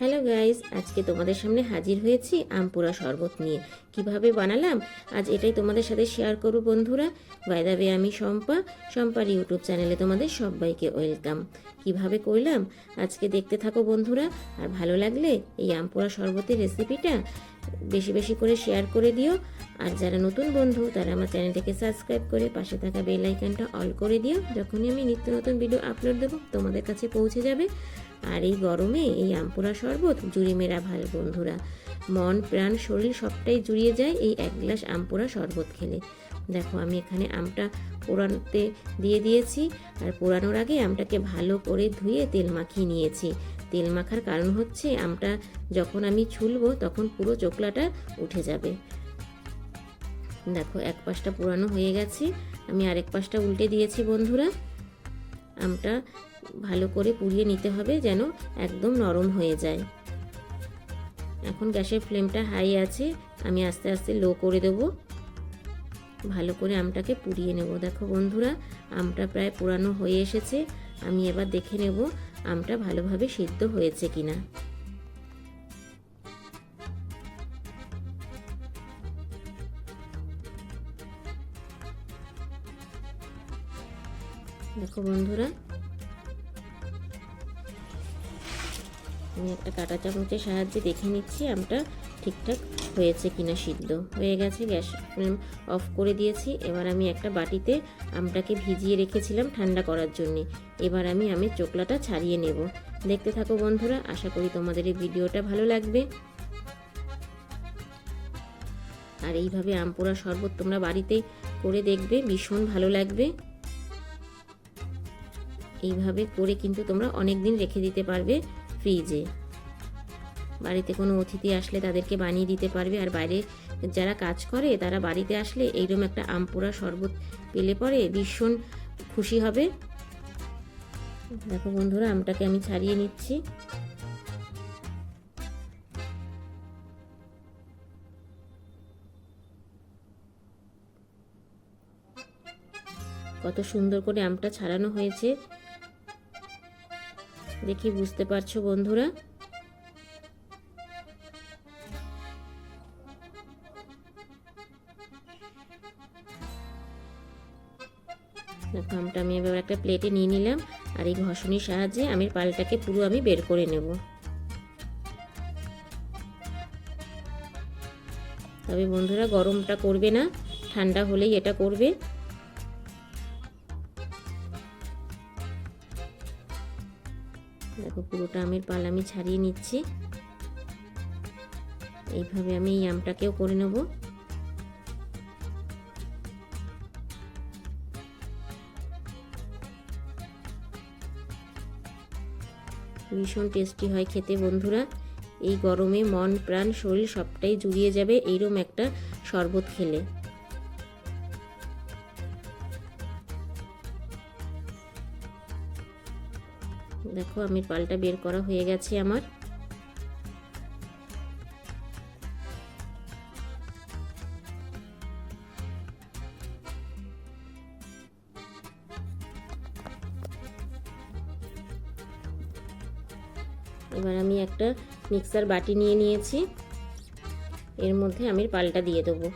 Hello guys, আজকে তোমাদের সামনে হাজির হয়েছি আমপুরা শরবত নিয়ে। কীভাবে বানালাম? আজ এটাই তোমাদের সাথে শেয়ার করব বন্ধুরা। বাইদাবে আমি শম্পা। শম্পার ইউটিউব চ্যানেলে তোমাদের সবাইকে ওয়েলকাম। কীভাবে করলাম? আজকে দেখতে থাকো বন্ধুরা। আর ভালো লাগলে এই আমপুরা শরবতের রেসিপিটা বেশি বেশি করে শেয়ার করে দিও। আর যারা নতুন বন্ধু, তারা আমার চ্যানেলটাকে সাবস্ক্রাইব করে পাশে থাকা বেল আইকনটা অল করে দিও। যখনই আমি নিত্য নতুন ভিডিও আপলোড দেবো, তোমাদের কাছে পৌঁছে যাবে। আর এই গরমে এই আমপোড়া শরবত জুড়ি মেরা ভালো বন্ধুরা। মন, প্রাণ, শরীর সবটাই জুড়িয়ে যায় এই এক গ্লাস আমপোড়া শরবত খেলে। দেখো, আমি এখানে আমটা পোড়ানোতে দিয়ে দিয়েছি আর পোড়ানোর আগে আমটাকে ভালো করে ধুয়ে তেল মাখিয়ে নিয়েছি। তেল মাখার কারণ হচ্ছে আমটা যখন আমি ছুলবো তখন পুরো চোকলাটা উঠে যাবে। দেখো, এক পাশটা পোড়ানো হয়ে গেছে। আমি আরেক পাশটা উল্টে দিয়েছি বন্ধুরা। আমটা ভালো করে পুড়িয়ে নিতে হবে যেন একদম নরম হয়ে যায়। এখন গ্যাসের ফ্লেমটা হাই আছে, আমি আস্তে আস্তে লো করে দেব। ভালো করে আমটাকে পুড়িয়ে নেব। দেখো বন্ধুরা, আমটা প্রায় পুরানো হয়ে এসেছে। আমি এবার দেখে নেব আমটা ভালোভাবে সিদ্ধ হয়েছে কিনা। দেখো বন্ধুরা আমি একটা কাঁটা চামচের সাহায্যে দেখে নিচ্ছি, আমটা ঠিকঠাক হয়েছে কিনা সিদ্ধ। হয়ে গেছে, গ্যাস অফ করে দিয়েছি। এবার আমি একটা বাটিতে আমটাকে ভিজিয়ে রেখেছিলাম ঠান্ডা করার জন্যে। এবার আমি আমের চোকলাটা ছাড়িয়ে নেব। দেখতে থাকো বন্ধুরা, আশা করি তোমাদের এই ভিডিওটা ভালো লাগবে। আর এইভাবে আম পোড়া শরবত তোমরা বাড়িতে করে দেখবে, ভীষণ ভালো লাগবে। এইভাবে করে কিন্তু তোমরা অনেক দিন রেখে দিতে পারবে। ফ্রিজে। বাড়িতে কোনো অতিথি আসলে তাদেরকে বানিয়ে দিতে পারবে। আর বাইরে যারা কাজ করে, তারা বাড়িতে আসলে এইরকম একটা আমপোড়া শরবত পেলে পরে ভীষণ খুশি হবে। দেখো বন্ধুরা, আমটাকে আমি ছাড়িয়ে নিচ্ছি। কত সুন্দর করে আমটা ছাড়ানো হয়েছে। দেখি বুঝতে পারছ, বন্ধুরা? দেখো, আমটা আমি এবার একটা প্লেটে নিয়ে নিলাম, আর এই ঘষণির সাহায্যে আমের পালটাকে পুরো আমি বের করে নেব। তবে বন্ধুরা, গরমটা করবে না, ঠান্ডা হলেই এটা করবে। পুরোটা আমের পাল আমি ছাড়িয়ে নিচ্ছি। এইভাবে আমি এই আমটাকেও করে নেব। ভীষণ টেস্টি হয় খেতে বন্ধুরা। এই গরমে মন, প্রাণ, শরীর সবটাই জুড়িয়ে যাবে। এইরকম একটা শরবত খেলে। দেখো আমি পালটা বের করা হয়ে গেছে আমার। এবার আমি একটা মিক্সার বাটি নিয়ে নিয়েছি। এর মধ্যে আমি পালটা দিয়ে দেবো।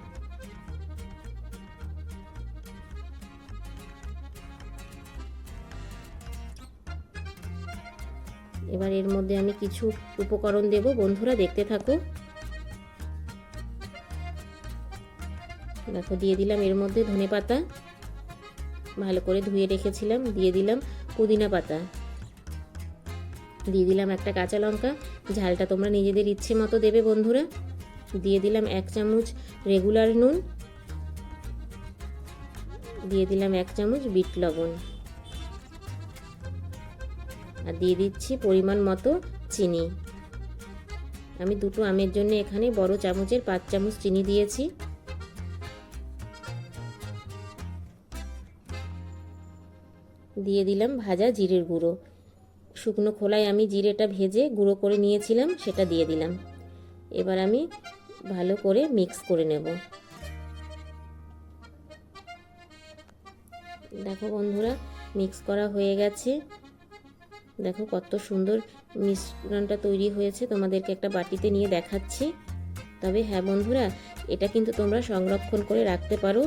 এবার এর মধ্যে আমি কিছু উপকরণ দেব। বন্ধুরা, দেখতে থাকো। দেখো, দিয়ে দিলাম এর মধ্যে ধনে পাতা। ভালো করে ধুয়ে রেখেছিলাম, দিয়ে দিলাম পুদিনা পাতা। দিয়ে দিলাম একটা কাঁচা লঙ্কা। ঝালটা তোমরা নিজেদের ইচ্ছে মতো দেবে, বন্ধুরা। দিয়ে দিলাম এক চামচ রেগুলার নুন। দিয়ে দিলাম এক চামচ বিট লবণ। আর দিয়ে দিচ্ছি পরিমাণ মতো চিনি। আমি দুটো আমের জন্য এখানে বড় চামচের পাঁচ চামচ চিনি দিয়েছি। দিয়ে দিলাম ভাজা জিরের গুঁড়ো। শুকনো খোলায় আমি জিরেটা ভেজে গুঁড়ো করে নিয়েছিলাম, সেটা দিয়ে দিলাম। এবার আমি ভালো করে মিক্স করে নেব। দেখো বন্ধুরা, মিক্স করা হয়ে গেছে। দেখো কত সুন্দর মিশ্রণটা তৈরি হয়েছে। তোমাদেরকে একটা বাটিতে নিয়ে দেখাচ্ছি। তবে হ্যাঁ বন্ধুরা, এটা কিন্তু তোমরা সংরক্ষণ করে রাখতে পারো।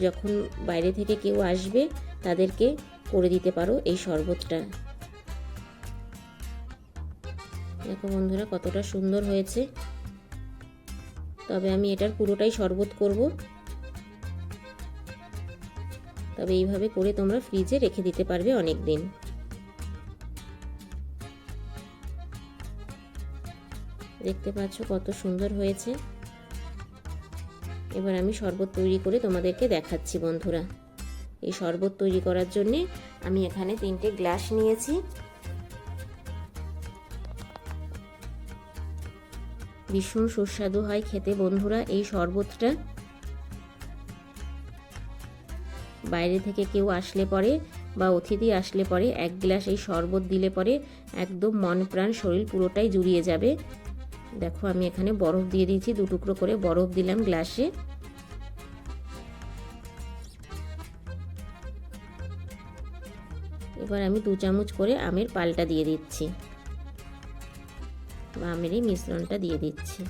যখন বাইরে থেকে কেউ আসবে, তাদেরকে করে দিতে পারো এই শরবতটা। দেখো বন্ধুরা, কতটা সুন্দর হয়েছে। তবে আমি এটার পুরোটাই শরবত করব। তবে এইভাবে করে তোমরা ফ্রিজে রেখে দিতে পারবে অনেক দিন দেখতে পাচ্ছ কত সুন্দর হয়েছে। এবার আমি শরবত তৈরি করে তোমাদেরকে দেখাচ্ছি বন্ধুরা। এই শরবত তৈরি করার জন্যে আমি এখানে তিনটে গ্লাস নিয়েছি। ভীষণ সুস্বাদু হয় খেতে বন্ধুরা এই শরবতটা। বাইরে থেকে কেউ আসলে পরে বা অতিথি আসলে পরে এক গ্লাস এই শরবত দিলে পরে একদম মন প্রাণ শরীর পুরোটাই জুড়িয়ে যাবে। দেখো আমি এখানে বরফ দিয়ে দিয়েছি, দু টুকরো করে বরফ দিলাম গ্লাসে। এবার আমি দু চামচ করে আমের পালটা দিয়ে দিচ্ছি। বা আমের এই মিশ্রণটা দিয়ে দিচ্ছি।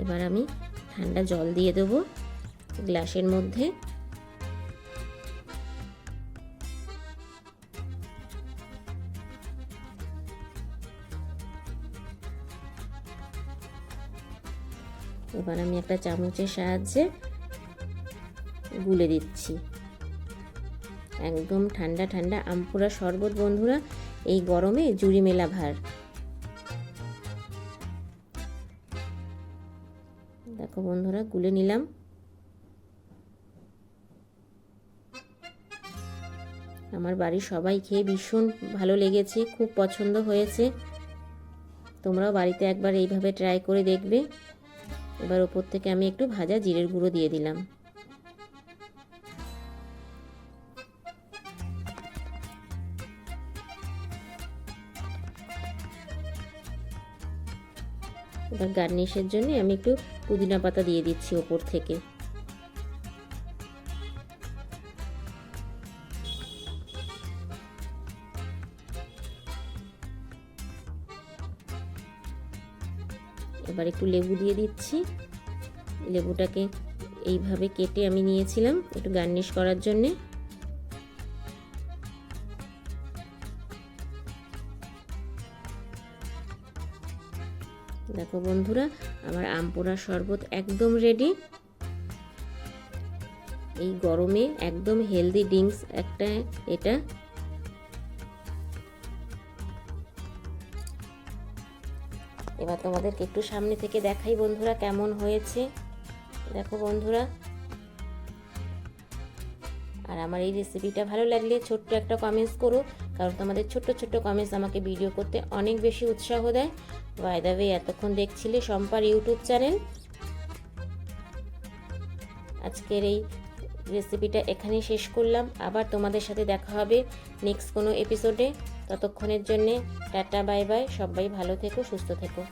এবার আমি ঠান্ডা জল দিয়ে দেবো গ্লাসের মধ্যে। এবার আমি একটা চামচের সাহায্যে গুলে দিচ্ছি। একদম ঠান্ডা ঠান্ডা আমপুরা শরবত বন্ধুরা, এই গরমে জুড়ি মেলা ভার। দেখো বন্ধুরা, গুলে নিলাম। আমার বাড়ির সবাই খেয়ে ভীষণ ভালো লেগেছে, খুব পছন্দ হয়েছে। তোমরাও বাড়িতে একবার এইভাবে ট্রাই করে দেখবে। এবার ওপর থেকে আমি একটু ভাজা জিরের গুঁড়ো দিয়ে দিলাম। এবার গার্নিশের জন্য আমি একটু পুদিনা পাতা দিয়ে দিচ্ছি ওপর থেকে। এবার একটু লেবু দিয়ে দিচ্ছি। লেবুটাকে এইভাবে কেটে আমি নিয়েছিলাম একটু গার্নিশ করার জন্যে। দেখো বন্ধুরা, আমার আম শরবত একদম রেডি এই গরমে একদম হেলদি ড্রিঙ্কস একটা, এটা। এবার তোমাদেরকে একটু সামনে থেকে দেখাই বন্ধুরা কেমন হয়েছে। দেখো বন্ধুরা। আর আমার এই রেসিপিটা ভালো লাগলে ছোট্ট একটা কমেন্টস করো। কারণ তোমাদের ছোট্ট ছোট্ট কমেন্টস আমাকে ভিডিও করতে অনেক বেশি উৎসাহ দেয়। বাই দ্য এতক্ষণ দেখছিলে সম্পার ইউটিউব চ্যানেল আজকের এই রেসিপিটা এখানেই শেষ করলাম। আবার তোমাদের সাথে দেখা হবে নেক্সট কোনো এপিসোডে ততক্ষণের জন্যে টাটা বাই বাই সবাই ভালো থেকো, সুস্থ থেকো।